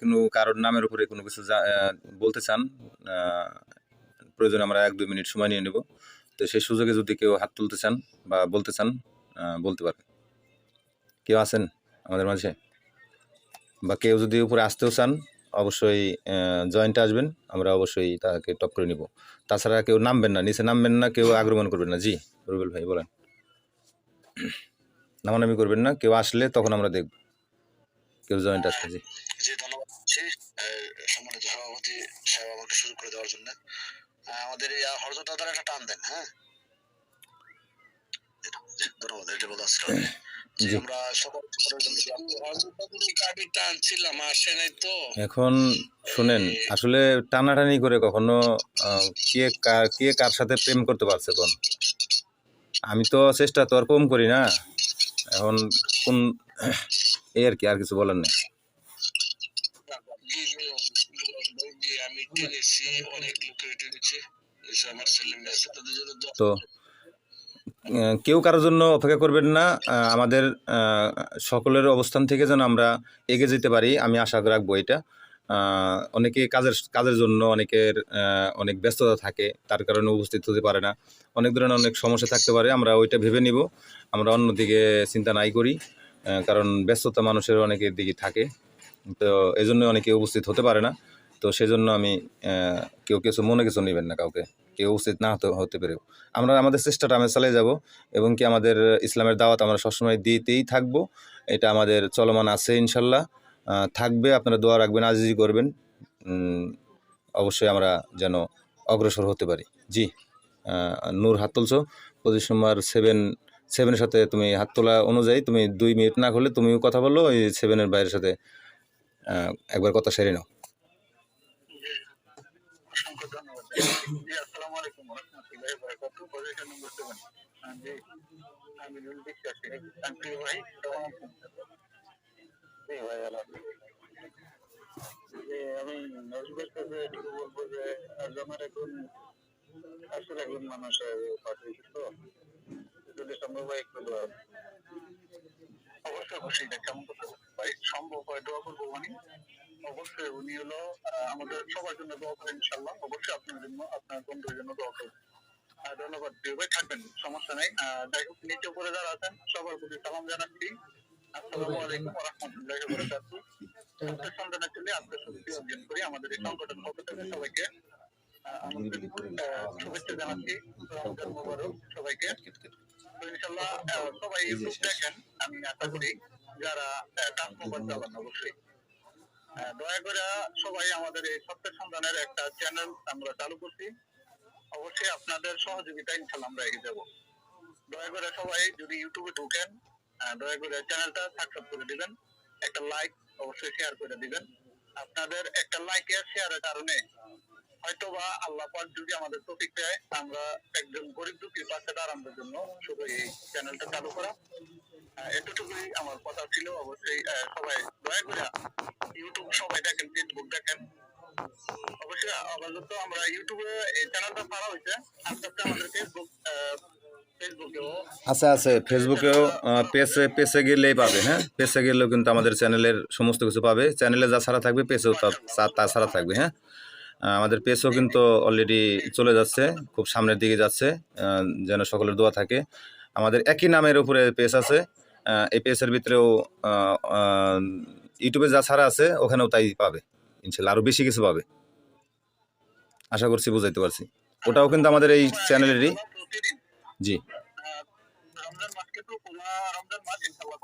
কোনো কারোর নামের উপরে কোনো কিছু বলতে চান প্রয়োজনে আমরা এক দুই মিনিট সময় নিয়ে নেব। তো সেই সুযোগে যদি কেউ হাত তুলতে চান বা বলতে চান বলতে পারেন। কেউ আছেন আমাদের মাঝে? বা কেউ যদি উপরে আসতেও চান, অবশ্যই জয়েন্টে আসবেন, আমরা অবশ্যই তাকে টপ করে নিব। তাছাড়া কেউ নামবেন না, নিচে নামবেন না, কেউ আগ্রমণ করবেন না। জি, রুবেল ভাই, বলেন। নামানামি করবেন না, কেউ আসলে তখন আমরা দেখব। কেউ জয়েন্ট আসলে জি জি ধন্যবাদ সম্মানিত সভাপতি সাহেব আমাকে শুরু করে দেওয়ার জন্য। আমাদের এই হরজত দাদার একটা টান দেন হ্যাঁ? ধন্যবাদ এটা বলা তো। এখন শুনেন আসলে টানাটানি করে কখনো আহ, কে কার কে কার সাথে প্রেম করতে পারছে কোন? আমি তো চেষ্টা তো আর কম করি না। এখন কোন এই আর কি, আর কিছু জন্য দোয়া তো কেউ কারোর জন্য অপেক্ষা করবেন না আমাদের সকলের অবস্থান থেকে যেন আমরা এগিয়ে যেতে পারি, আমি আশা রাখব এটা। অনেকে কাজের কাজের জন্য অনেকের অনেক ব্যস্ততা থাকে, তার কারণে উপস্থিত হতে পারে না। অনেক ধরনের অনেক সমস্যা থাকতে পারে, আমরা ওইটা ভেবে নিব। আমরা অন্যদিকে চিন্তা নাই করি। কারণ ব্যস্ততা মানুষের অনেকের দিকে থাকে। তো এই জন্য অনেকে উপস্থিত হতে পারে না। তো সেজন্য আমি কেউ কিছু মনে কিছু নেবেন না কাউকে। কেউ উচিত না হতে হতে পেরেও। আমরা, আমাদের চেষ্টাটা আমরা চালিয়ে যাব এবং কি আমাদের ইসলামের দাওয়াত আমরা সবসময় দিতেই থাকব। এটা আমাদের চলমান আছে ইনশাল্লাহ। থাকবে, আপনারা দোয়া রাখবেন, আজিজি করবেন। অবশ্যই আমরা যেন অগ্রসর হতে পারি। জি নূর হাত তুলছো। পঁচিশ নম্বর সেভেন সেভেনের সাথে তুমি হাত তোলা অনুযায়ী তুমি দুই মিনিট না করলে তুমিও কথা বলো ওই সেভেনের বাইরের সাথে একবার কথা সেরে নাও। অসংখ্য ধন্যবাদ। জি, আসসালামু আলাইকুম রহমতুল্লাহি ওয়া বারাকাতুহু। পজিশন নম্বর 7 জি, আমি বলব যে, আজ আমার এখন আসলে একজন মানুষ পাঠিয়েছি তো। যদি সম্ভব হয় একটু দোয়া অবশ্যই অবশ্যই এটা কেমন সম্ভব হয়, দোয়া করব মানে অবশ্যই উনি হলো আমাদের সবার জন্য দোয়া করেন ইনশাল্লাহ অবশ্যই আপনার জন্য, আপনার বন্ধুর জন্য দোয়া করবেন। ধন্যবাদ থাকবেন, সমস্যা নেই। যাই হোক, নিচে উপরে যারা আছেন, সবার প্রতি সালাম জানাচ্ছি। আসসালামু আলাইকুম আসলে আত্মশক্তি অর্জন করি। আমাদের এই সংগঠন পক্ষ থেকে সবাইকে শুভেচ্ছা জানাচ্ছি। রমজান মোবারক, সবাইকে। তো ইনশাল্লাহ সবাই ইউটিউব দেখেন আমি আশা করি যারা কাজ মোবাইল চালান অবশ্যই দয়া করে সবাই আমাদের এই সত্য সন্ধানের একটা চ্যানেল আমরা চালু করছি। অবশ্যই আপনাদের সহযোগিতা ইনশাল্লাহ আমরা এগিয়ে যাব। দয়া করে সবাই যদি ইউটিউবে ঢুকেন দয়া করে চ্যানেলটা সাবস্ক্রাইব করে দিবেন। একটা লাইক অবশ্যই শেয়ার করে দিবেন। আপনাদের একটা লাইক আর শেয়ারের কারণে হয়তো বা আল্লাহ পাক যদি আমাদের তৌফিক দেয়, আমরা একজন গরিব দুঃখীর পাশে দাঁড়ানোর জন্য শুধু এই চ্যানেলটা চালু করা। এতটুকুই আমার কথা ছিল। অবশ্যই সবাই দয়া করে ইউটিউব সবাই দেখেন ফেসবুক দেখেন। অবশ্যই আপাতত আমরা ইউটিউবে এই চ্যানেলটা পাওয়া হয়েছে। আস্তে আস্তে আমাদের ফেসবুক ফেসবুকেও আছে ফেসবুকেও পেজে পেজে গেলেই পাবে হ্যাঁ? পেজে গেলেও কিন্তু আমাদের চ্যানেলের সমস্ত কিছু পাবে। চ্যানেলে যা ছাড়া থাকবে পেজেও তা ছাড়া থাকবে হ্যাঁ? আমাদের পেসও কিন্তু অলরেডি চলে যাচ্ছে, খুব সামনের দিকে যাচ্ছে যেন সকলের দোয়া থাকে। আমাদের একই নামের উপরে পেস আছে এই পেজের ভিতরেও ইউটিউবে যা ছাড়া আছে, ওখানেও তাই পাবে, ইনশাল্লাহ। আরও বেশি কিছু পাবে। আশা করছি বুঝাইতে পারছি। ওটাও কিন্তু আমাদের এই চ্যানেলেরই জি।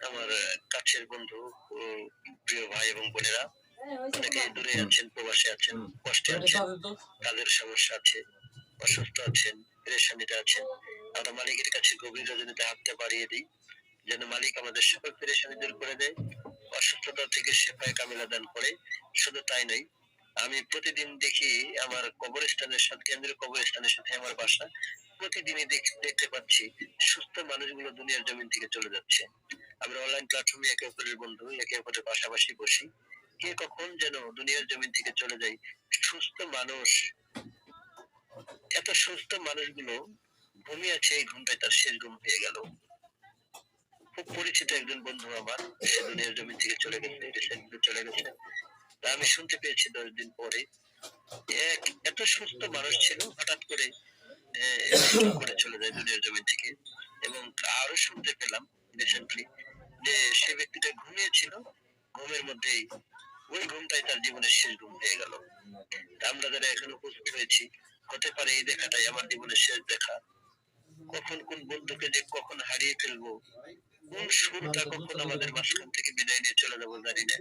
আমার কাছের বন্ধু প্রিয় ভাই এবং বোনেরা অনেকে দূরে আছেন প্রবাসে আছেন কষ্টে আছেন কাজের সমস্যা আছে অসুস্থ আছেন পেরেশানিতে আছেন। আমরা মালিকের কাছে গভীর রজনীতে হাতটা বাড়িয়ে দিই যেন মালিক আমাদের সকল পেরেশানি দূর করে দেয় অসুস্থতা থেকে সেফায় কামিলা দান করে। শুধু তাই নয় আমি প্রতিদিন দেখি আমার কবরস্থানের সাথে কেন্দ্রীয় কবরস্থানের সাথে আমার বাসা প্রতিদিনই দেখ- দেখতে পাচ্ছি সুস্থ মানুষগুলো দুনিয়ার জমিন থেকে চলে যাচ্ছে। আমরা অনলাইন প্ল্যাটফর্মে একে অপরের বন্ধু, একে অপরের পাশাপাশি বসি। কে কখন যেন দুনিয়ার জমিন থেকে চলে যায়, সুস্থ মানুষ। এত সুস্থ মানুষগুলো ঘুমিয়ে আছে, এই ঘুমটাই তার শেষ ঘুম হয়ে গেল। খুব পরিচিত একজন বন্ধু আমার, সে দুনিয়ার জমিন থেকে চলে গেছে রিসেন্টলি চলে গেছে। তা আমি শুনতে পেয়েছি দশ দিন পরে। এক এত সুস্থ মানুষ ছিল, হঠাৎ করে করে চলে যায় দুনিয়ার জমিন থেকে। এবং আরও শুনতে পেলাম রিসেন্টলি যে সে ব্যক্তিটা ঘুমিয়েছিল, ঘুমের মধ্যেই ওই ঘুমটাই তার জীবনের শেষ ঘুম হয়ে গেল। আমরা যারা এখন উপস্থিত হয়েছি। হতে পারে এই দেখাটাই আমার জীবনের শেষ দেখা। কখন কোন বন্ধুকে যে কখন হারিয়ে ফেলব, কোন সুরটা কখন আমাদের মাঝখান থেকে বিদায় নিয়ে চলে যাব জানি না।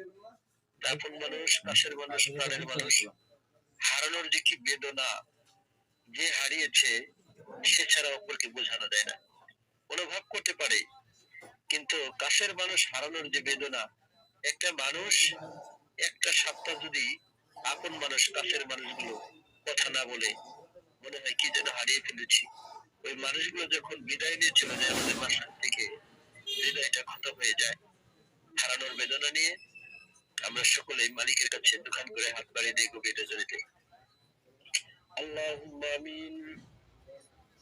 আপন মানুষ, পাশের মানুষ, প্রাণের মানুষ, হারানোর যে কি বেদনা, যে হারিয়েছে, সে ছাড়া অপরকে বোঝানো যায় না। অনুভব করতে পারে কিন্তু কাছের মানুষ হারানোর যে বেদনা একটা মানুষ একটা সপ্তাহ যদি আপন মানুষ কাছের মানুষগুলো কথা না বলে মনে হয় কি যেন হারিয়ে ফেলেছি ওই মানুষগুলো যখন বিদায় নিয়ে চলে যায় আমাদের বাসা থেকে হৃদয়টা ক্ষত হয়ে যায় হারানোর বেদনা নিয়ে আমরা সকলেই মালিকের কাছে দোকান করে হাত বাড়িয়ে দিয়ে গভীর রজনীতে اللهم امين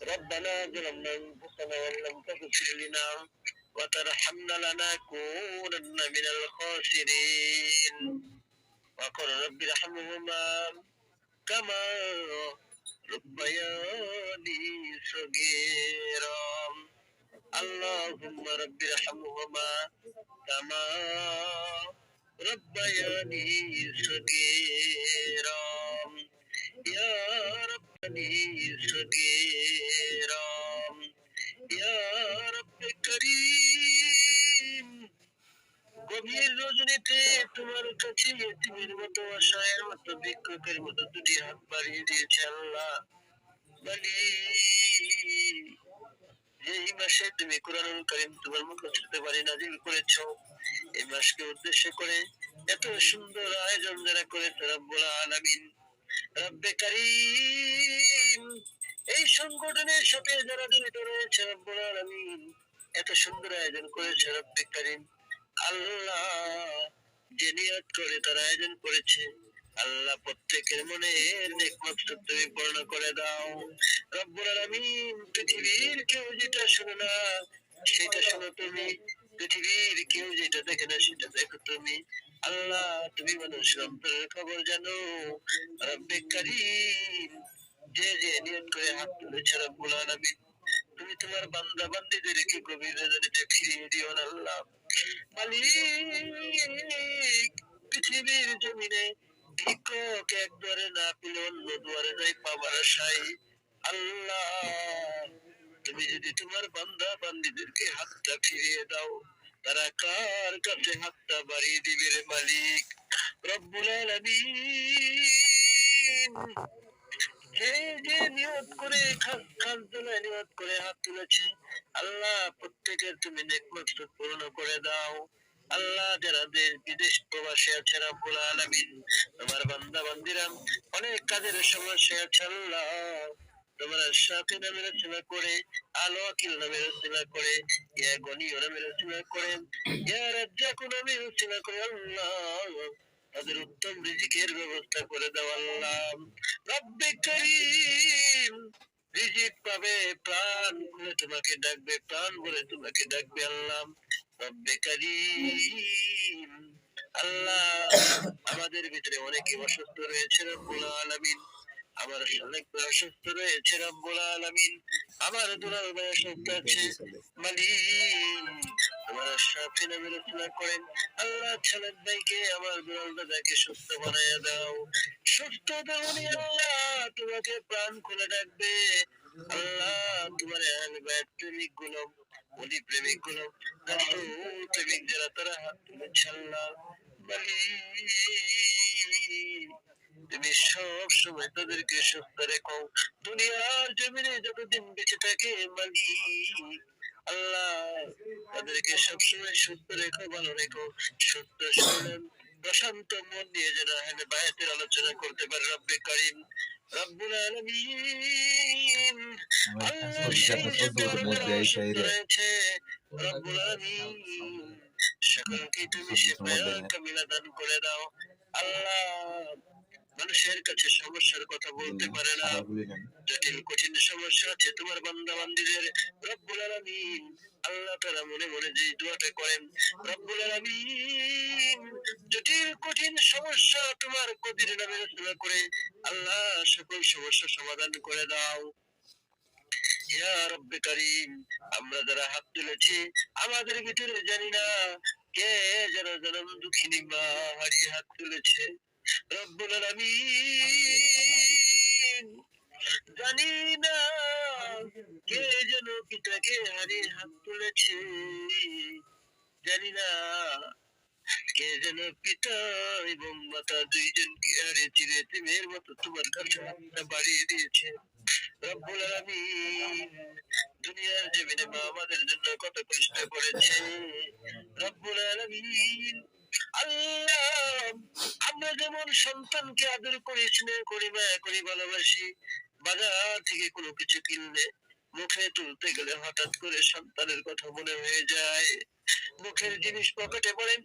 ربنا ظلمنا انفسنا وان لم تغفر لنا وترحمنا لنكونن من الخاسرين وقل رب ارحمهما كما ربياني صغيرا اللهم رب ارحمهما كما ربياني صغيرا يا ربني صغيرا يا رب كريم গভীর রজনীতে তোমার কাছে এতিমের মতো, অসহায়ের মতো ভিক্ষুকের মতো দুটি হাত বাড়িয়ে দিয়েছে আল্লাহ। বলি, এই মাসে তুমি কোরআনুল কারীম তোমার মুখ শুনতে পারি নাজিল করেছ, এই মাসকে উদ্দেশ্য করে এত সুন্দর আয়োজন যারা করেছে রব্বুল আলামিন। রব্বে কারীম, এই সংগঠনের সাথে যারা জড়িত রয়েছে রব্বুল আলামিন, এত সুন্দর আয়োজন করেছে রব্বে কারীম। আল্লাহ, যে নিয়ত করে তার আয়োজন করেছে। আল্লাহ প্রত্যেকের মনে নেক মাকসুদ তুমি পূর্ণ করে দাও। রব্বুল আলামিন, পৃথিবীর কেউ যেটা শোনে না, সেটা শোনো তুমি। পৃথিবীর কেউ যেটা দেখে না, সেটা দেখো তুমি। আল্লাহ, তুমি মানুষের অন্তরের খবর জানো। রব্বে কারীম, যে যে নিয়ত করে হাত তুলেছে রব্বুল আলামিন, তুমি তোমার বান্দা বান্দিদেরকে রজনীতে ফিরিয়ে দিও আল্লাহ। মালিক, পৃথিবীর জমিনে ভিক্ষক এক দুয়ারে না পেলে অন্য দুয়ারে যাই পাবার আশাই আল্লাহ, তুমি যদি তোমার বান্দা বান্দিদেরকে হাতটা ফিরিয়ে দাও, তারা কার কাছে হাতটা বাড়িয়ে দিবে রে মালিক? রব্বুল আলামিন। যে যে নিয়ত করে খাস নিয়ত করে হাত তুলেছে। আল্লাহ প্রত্যেকের তুমি নেক পূর্ণ করে দাও। আল্লাহ যারা দেশ, বিদেশ প্রবাসী আছে, রব্বুল আলামিন, তোমার বান্দা, বান্দিরা, অনেক কাজের সমস্যা আছে, আল্লাহ। তোমার সাথে নামে রচনা করে, আলো আকিল নামে রচনা করে, ইয়া গনি নামে রচনা করে, ইয়া রাজ্জাক নামে রচনা করে, আল্লাহ। তাদের উত্তম রিজিকের ব্যবস্থা করে দাও রব্বে করিম, রিজিক পাবে প্রাণ খুলে তোমাকে ডাকবে, প্রাণ বলে তোমাকে ডাকবে আল্লাহ। রব্বে করিম, আল্লাহ আমাদের ভিতরে অনেকে অসুস্থ রয়েছে রব্বুল আলামিন। আমার অনেক অসুস্থ রয়েছে রব্বুল আলামিন। আমার দুলাল ভাই অসুস্থ আছে। মালিক করেন। আল্লাহ ভাইকে আমার সুস্থ বানায় দাও। সুস্থ দেওয়ানি আল্লাহ, তোমাকে প্রাণ খুলে ডাকবে। আল্লাহ, তোমারগুলো প্রেমিকগুলো প্রেমিক যারা তারা হাত তুলেছে আল্লাহ মালিক তুমি সব সময় তাদেরকে সুস্থ রেখো। দুনিয়ার জমিনে যতদিন বেঁচে থাকে, মালিক। আল্লাহ তাদেরকে সবসময় সুস্থ রেখো, ভালো রেখো, সুস্থ শরীর প্রশান্ত মন নিয়ে যেন এখানে বায়াতের আলোচনা করতে পারে রব্বে করিম। সেই দরজা রয়েছে সকলকে তুমি শেফায়া কামিলা দান করে দাও। আল্লাহ মানুষের কাছে সমস্যার কথা বলতে পারে না। জটিল কঠিন সমস্যা আছে তোমার বান্দা বান্দিদের রব্বুল আলামিন আল্লাহ তারা মনে মনে যে দোয়াটা করেন রব্বুল আলামিন জটিল কঠিন সমস্যা তোমার কদির নামে রচনা করে আল্লাহ সকল সমস্যা সমাধান করে দাও। ইয়া রব্বে করিম আমরা যারা হাত তুলেছি আমাদের ভিতরে জানি না কে যেন জনম দুঃখিনী মা হারিয়ে হাত তুলেছে। রব্বুল আলামিন। জানি না কে যেন পিতাকে হারিয়ে হাত তুলেছে। জানি না কে যেন পিতা এবং মাতা দুইজনকে চিরে তিমের মতো তোমার কাছে বাড়িয়ে দিয়েছে। রব্বুল আলামিন, দুনিয়ার জমিনে মা আমাদের জন্য কত কষ্ট করেছে। রব্বুল আলামিন আমরা যেমন সন্তানকে আদর স্নেহ মায়া ভালোবাসি, বাজার থেকে কোনো কিছু কিনলে মুখে তুলতে গেলে হঠাৎ করে সন্তানের কথা মনে হয়ে যায়। মুখের জিনিস পকেটে পড়ে,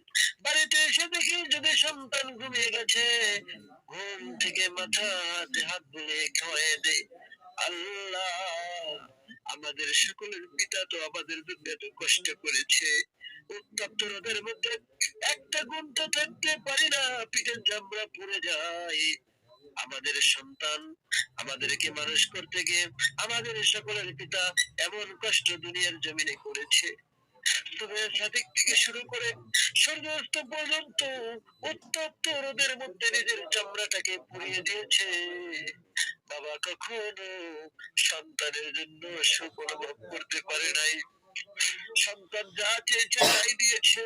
বাড়িতে এসে দেখি যদি সন্তান ঘুমিয়ে গেছে, ঘুম থেকে মাথা হাতে বুলিয়ে খাওয়াই দেয় আল্লাহ, আমাদের সকলের পিতা তো আমাদের জন্য এত কষ্ট করেছে। উত্তপ্ত মধ্যে একটা গুণ তো থাকতে পারি না, পিঠের জামরা পড়ে যায়। আমাদের সন্তান, আমাদেরকে মানুষ করতে গিয়ে আমাদের সকলের পিতা এমন কষ্ট দুনিয়ার জমিনে করেছে। সাদিক থেকে শুরু করে পর্যন্ত উত্তপ্ত রোদের মধ্যে নিজের চামড়াটাকে পুড়িয়ে দিয়েছে। বাবা কখনো সন্তানের জন্য সুখ অনুভব করতে পারে নাই। সন্তান যা চেয়েছে তাই দিয়েছে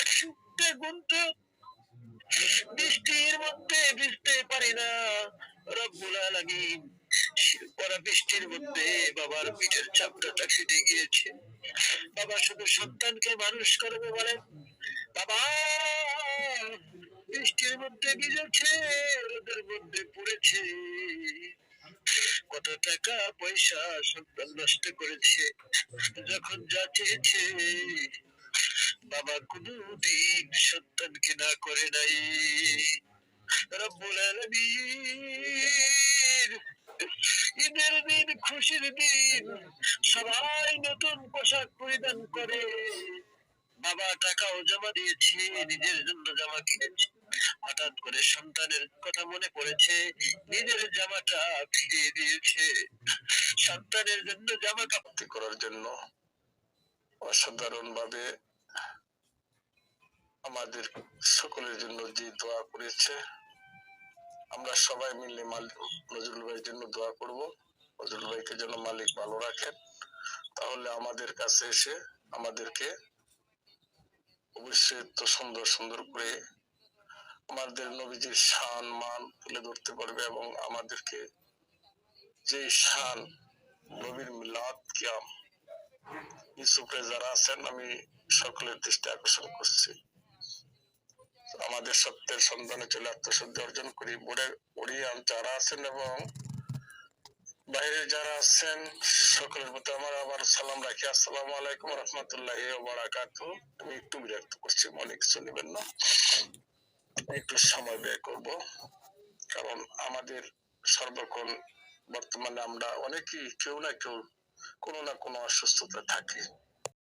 একটা গুনতে বৃষ্টির মধ্যে ভিজতে পারি না রব্বুল আলামিন পরা বৃষ্টির মধ্যে বাবার পিঠের চাপটাটা ফেটে গিয়েছে বাবা শুধু সন্তানকে মানুষ করবে বলে বাবা বৃষ্টির মধ্যে ভিজেছে, রোদের মধ্যে পড়েছে। কত টাকা পয়সা সন্তান নষ্ট করেছে। যখন যা চেয়েছে, বাবা কোনদিন সন্তানকে না করে নাই। ঈদের দিন, খুশির দিন, সবাই নতুন পোশাক পরিধান করে। বাবা টাকাও জমা দিয়েছে, নিজের জন্য জামা কিনেছে। হঠাৎ করে সন্তানের কথা মনে পড়েছে, নিজের জামাটা ফিরিয়ে দিয়েছে। সন্তানের জন্য জামা কাপড় করার জন্য। অসাধারণ ভাবে আমাদের সকলের জন্য যে দোয়া করেছে। আমরা সবাই মিলে মালিক, নজরুল ভাইয়ের জন্য দোয়া করব। নজরুল ভাইকে যেন মালিক ভালো রাখেন। তাহলে আমাদের কাছে এসে আমাদেরকে অবশ্যই তো সুন্দর সুন্দর করে আমাদের নবীজির শান, মান তুলে ধরতে পারবে এবং আমাদেরকে যে শান নবীর মিলাদ, কিয়াম ইউসুফে যারা আছেন, আমি সকলের দৃষ্টি আকর্ষণ করছি। আমাদের সত্যের সন্ধানে চলে আত্মশুদ্ধি অর্জন করি। বোর্ডে ওড়িয়ান যারা আছেন এবং বাইরে যারা আছেন, সকলের প্রতি আমার আবার সালাম রাখি। আসসালাম আলাইকুম রহমতুল্লাহ বারাকাত আমি একটু বিরক্ত করছি, মনে কিছু নেবেন না। একটু সময় ব্যয় করব। কারণ আমাদের সর্বক্ষণ বর্তমানে আমরা অনেকেই কেউ না কেউ কোনো না কোনো অসুস্থতা থাকি।